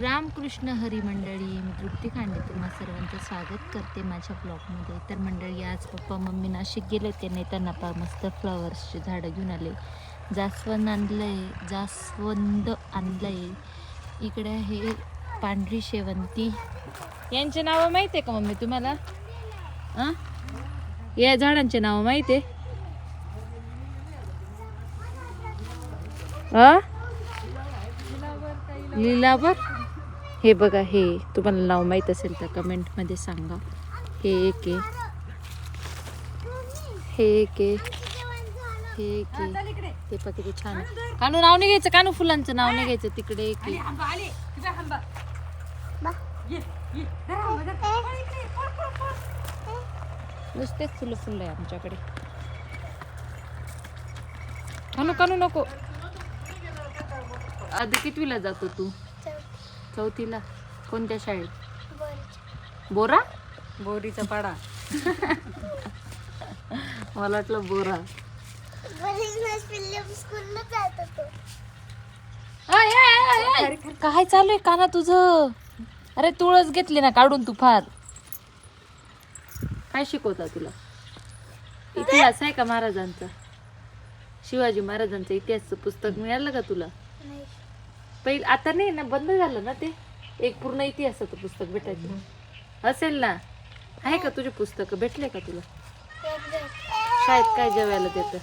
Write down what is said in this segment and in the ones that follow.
रामकृष्ण हरी मंडळी मी तृप्ती खांडे तुम्हा सर्वांचं स्वागत करते माझ्या ब्लॉगमध्ये. तर मंडळी आज पप्पा मम्मी नाशिक गेले ते नेताना पा मस्त फ्लॉवर्सची झाडं घेऊन आले. जास्वंद आणलंय जास्वंद आणलंय. इकडे आहे पांढरी शेवंती. यांचे नावं माहिती आहे का मम्मी तुम्हाला? आ? या झाडांचे नावं माहिती आहे आ? लिलावर? हे बघा हे तुम्हाला नाव माहीत असेल तर कमेंटमध्ये सांगा. हे एक आहे. हे एक आहे. हे एक आहे. ते पण किती छान आहे. कानू नाव नाही घ्यायचं. कानू फुलांचं नाव नाही घ्यायचं. तिकडे एक नुसतेच फुलं फुलं आहे आमच्याकडे. कानू कानू नको. आधी कितवीला जातो तू? चौथीला कोणत्या शाळेत? बोरा? बोरीचा पाडा. मला वाटलं बोरा. आय, आय, आय, आय. काय चालू आहे काना तुझं? अरे तुळस घेतली ना काढून तू फार. काय शिकवता तुला? इतिहास आहे का महाराजांचा? शिवाजी महाराजांचं इतिहासचं पुस्तक मिळालं का तुला? पहिले आता नाही ना बंद झालं ना ते? एक पूर्ण इतिहासाचं पुस्तक भेटायचं. असेल ना? आहे का तुझे पुस्तक? भेटले का तुला? शाळेत काय जेवायला देतं?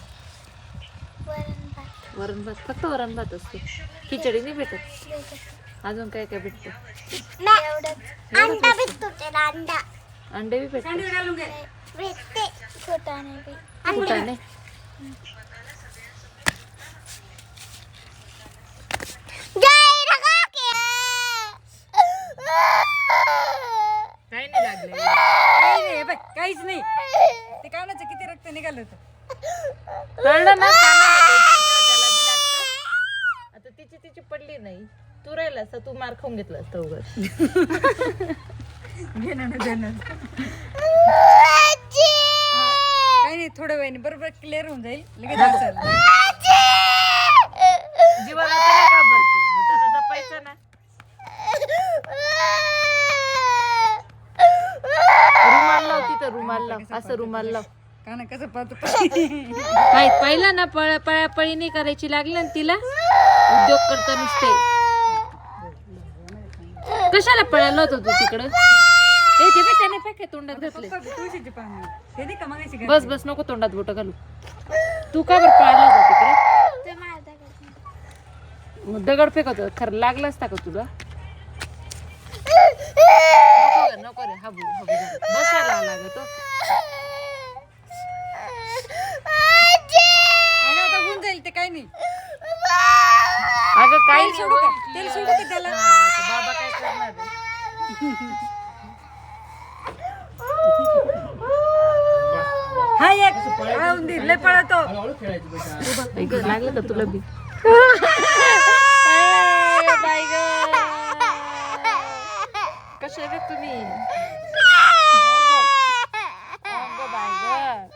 वरण भात. फक्त वरण भात असतो. खिचडी नाही भेटत? अजून काय काय भेटतं? अंडा बी भेटते फुटाणे काय नाही लागले काही नाही हे बघ काहीच नाही. ते कानाचं किती रक्त निघालं होतं. कळलं ना त्याला लागतं. आता तिची तिची पडली नाही. तू राहिला असता तू मार खाऊन घेतला असता उगाच. घेणं ना देणं काही नाही थोड्या वेळाने. बरोबर क्लिअर होऊन जाईल. लगेच असेल जीवाला तर घाबरती मग त्याला जपायचं ना रुमाल लाव तिथं रुमाल लाव असं रुमाल लाव. काना कसं पाहतो? काय पहिला ना पळ पळापळी नाही करायची लागली ना तिला? उद्योग करता नुसते. कशाला पळायला होतो तू तिकडं? ए ते बघ त्याने तोंडात घातले. बस बस नको तोंडात बोट घालू. तू का बरं पळायला होता तिकडे? दगड. फेकत होता. खरं लागला असता का तुला? नको रे, नको रे हाबू. हाबू झालं. बसायला लागत. अगं आता होऊन जाईल ते काही नाही. अगं काही सोडू का? तेल सोडू का त्याला? बाबा काय करणार? हा एक. हा उंदीर लय पळतो. लागलं का तुला बी? तुम्ही? अगं बाय ग.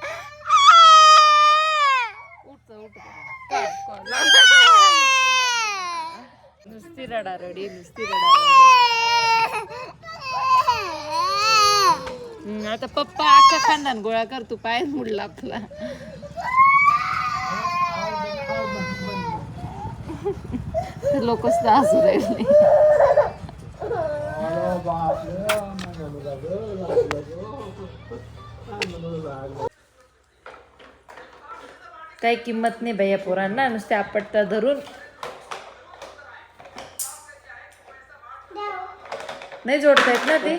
नुसती रडारडी नुसती रडारडी. आता पप्पा अख्खा खानदान गोळा कर तू पाय मुडला आपला. लोकच तर हसू राहिले. काही किंमत नाही बाई या पोरांना नुसते आपटता धरून. नाही जोडता येत ना ते?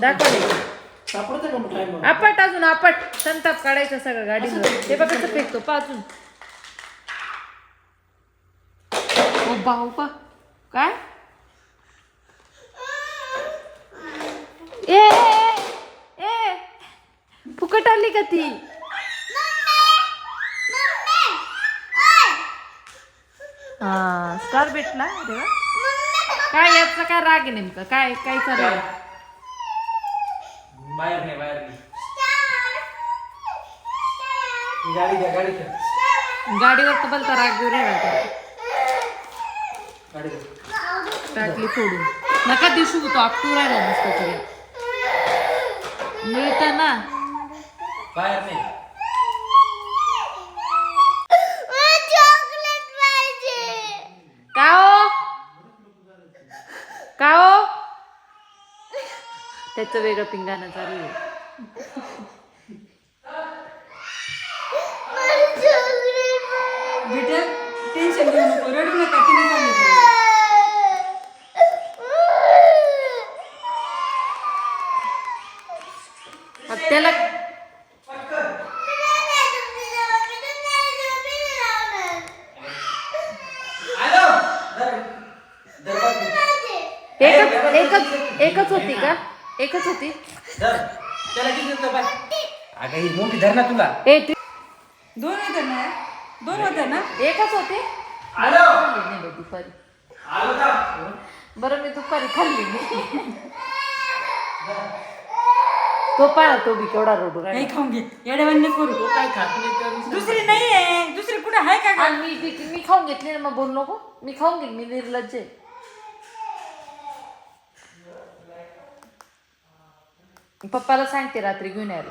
दाखवले आपट अजून आपट. संताप काढायचा सगळं गाडीवर ते बघायचं फेकतो पा अजून. ओ भाऊ पा काय? ए ए, फुकट आली का ती? हा स्टार भेटला अरे वा. काय याचा काय राग आहे नेमकं? काय काय चालू आहे? बाहेर नाही बाहेर नाही. गाडी घ्या गाडी घ्या. गाडीवर तर बोलता राग घेऊन. गाडी घ्या. टाकली फोडून नका दिवशी तो. आपटू राहिला नसतं तरी मिळतं ना बाहेर नाही चॉकलेट पाहिजे. का हो? का हो? त्याचं वेगळं पिंगाणं चालू आहे मला चॉकलेट पाहिजे बेटा टेन्शन घेऊ नको रडू नका तिने सांगितलं मग त्याला आलो धर. धर बघ. एकच एकच एकच होती का? एकच होती. धर. त्याला किती देतो बाय अगं ही मोठी धर ना तुला. ए ती- दोन होते ना? दोन होते ना? एकच होती. आलो खाल्ली नाही बाई दुपारी. आलो का? बरं मी दुपारी खाल्ली नाही. तो पाहा तो बी केवढा रडू राहिला. खाऊन घे. येड्यावानी करू. काय खात नाही तर नुसतं- दुसरी नाही आहे दुसरी कुठे आहे का आणि मी मी- मी खाऊन घेतली ना मग बोल नको. मी खाऊन घेईन मी निर्लज्ज आहे. पप्पाला सांगते रात्री घेऊन यायला.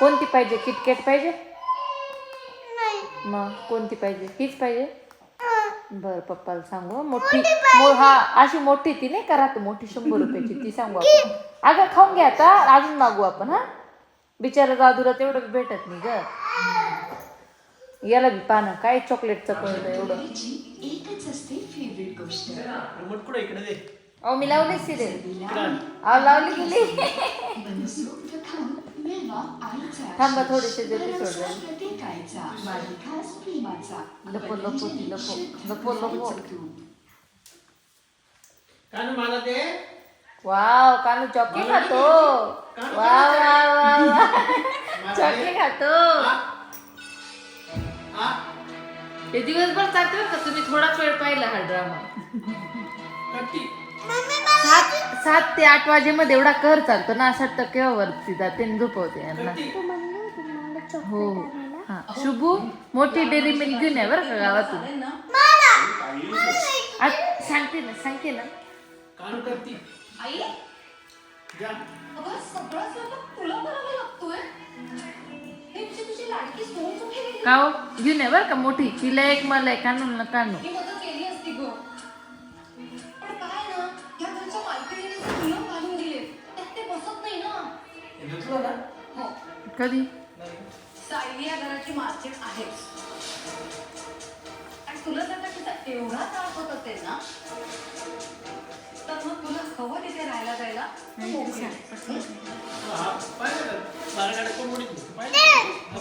कोणती पाहिजे? किटकॅट पाहिजे? मग कोणती पाहिजे? हीच पाहिजे? बर पप्पाला सांगू. मोठी मो- हा अशी मोठी ती नाही का राहते? मोठी शंभर रुपयाची ती सांगू आपण. अगं खाऊन घ्या आता. अजून मागू आपण हा? बिचारा दादूला तेवढं बी भेटत नाही ग. याला बी पानं काय चॉकलेटचं कळलं एवढं? रिमोट कुठं इकडे दे. अहो मी लावली सिरियल. अहो लावली गेली. थांबा थोडेसे एपिसोड लपो लपो ती लपो लपो लपो कानू मला ते वाव कानू चॉकी खातो. वाव वाव वाव चॉकी खातो. हा? हे? दिवसभर चालते बरं का? तुम्ही थोडाच वेळ पाहिला हा ड्रामा सात सात ते आठ वाजेमध्ये एवढा कर चालतो ना असं वाटतं केव्हा वरती जाते झोपवते यांना. हो. हा. शुभू मोठी डेअरी मिल्क घेऊन आहे बरं का गावातून. आज सांगते ना सांगते ना. कानू करती. आई? जा अगं सगळा स्वयंपाक तुला करावा लागतोय. हे तुझी तुझी लाडकी सोन कुठे गेली? का हो? घेऊन आहे बरं का मोठी. तिला एक मला एक कानून ना कानू मी मदत केली असती ग. हे ना? हो. कधी? सायली या घराची मालकीण आहेच आणि तुला जर का तिचा एवढा त्रास होत असेल ना तर मग तुला हवं तिथे राहायला जायला तू मोकळी आहे. हा? पाहिलं का? बारा गाड्या कोण? मोडी पाहिलं